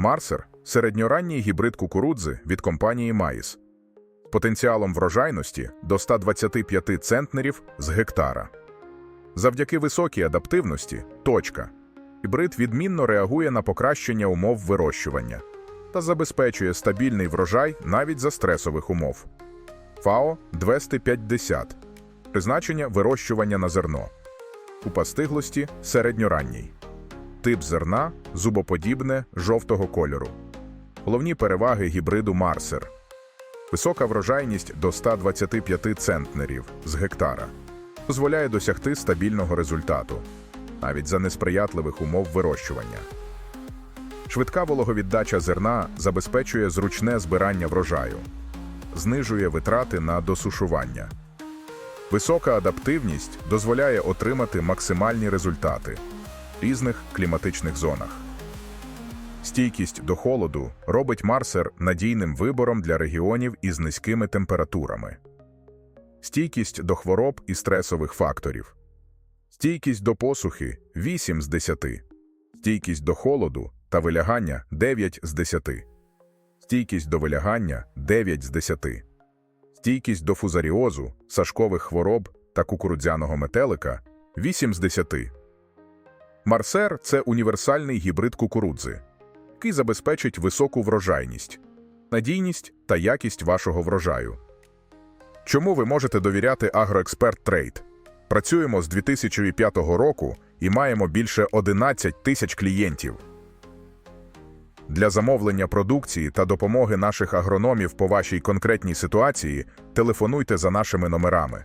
Марсер середньоранній гібрид кукурудзи від компанії Маїс. Потенціалом врожайності до 125 центнерів з гектара. Завдяки високій адаптивності точка. Гібрид відмінно реагує на покращення умов вирощування та забезпечує стабільний врожай навіть за стресових умов. ФАО 250. Призначення вирощування на зерно. Купа стиглості середньоранній. Тип зерна зубоподібне жовтого кольору. Головні переваги гібриду Марсер. Висока врожайність до 125 центнерів з гектара. Дозволяє досягти стабільного результату, навіть за несприятливих умов вирощування. Швидка вологовіддача зерна забезпечує зручне збирання врожаю, знижує витрати на досушування. Висока адаптивність дозволяє отримати максимальні результати різних кліматичних зонах. Стійкість до холоду робить Марсер надійним вибором для регіонів із низькими температурами. Стійкість до хвороб і стресових факторів. Стійкість до посухи 8 з 10. Стійкість до холоду та вилягання 9 з 10. Стійкість до вилягання 9 з 10. Стійкість до фузаріозу, сашкових хвороб та кукурудзяного метелика 8 з 10. Марсер це універсальний гібрид кукурудзи, який забезпечить високу врожайність, надійність та якість вашого врожаю. Чому ви можете довіряти Агроексперт Трейд? Працюємо з 2005 року і маємо більше 11 тисяч клієнтів. Для замовлення продукції та допомоги наших агрономів по вашій конкретній ситуації телефонуйте за нашими номерами.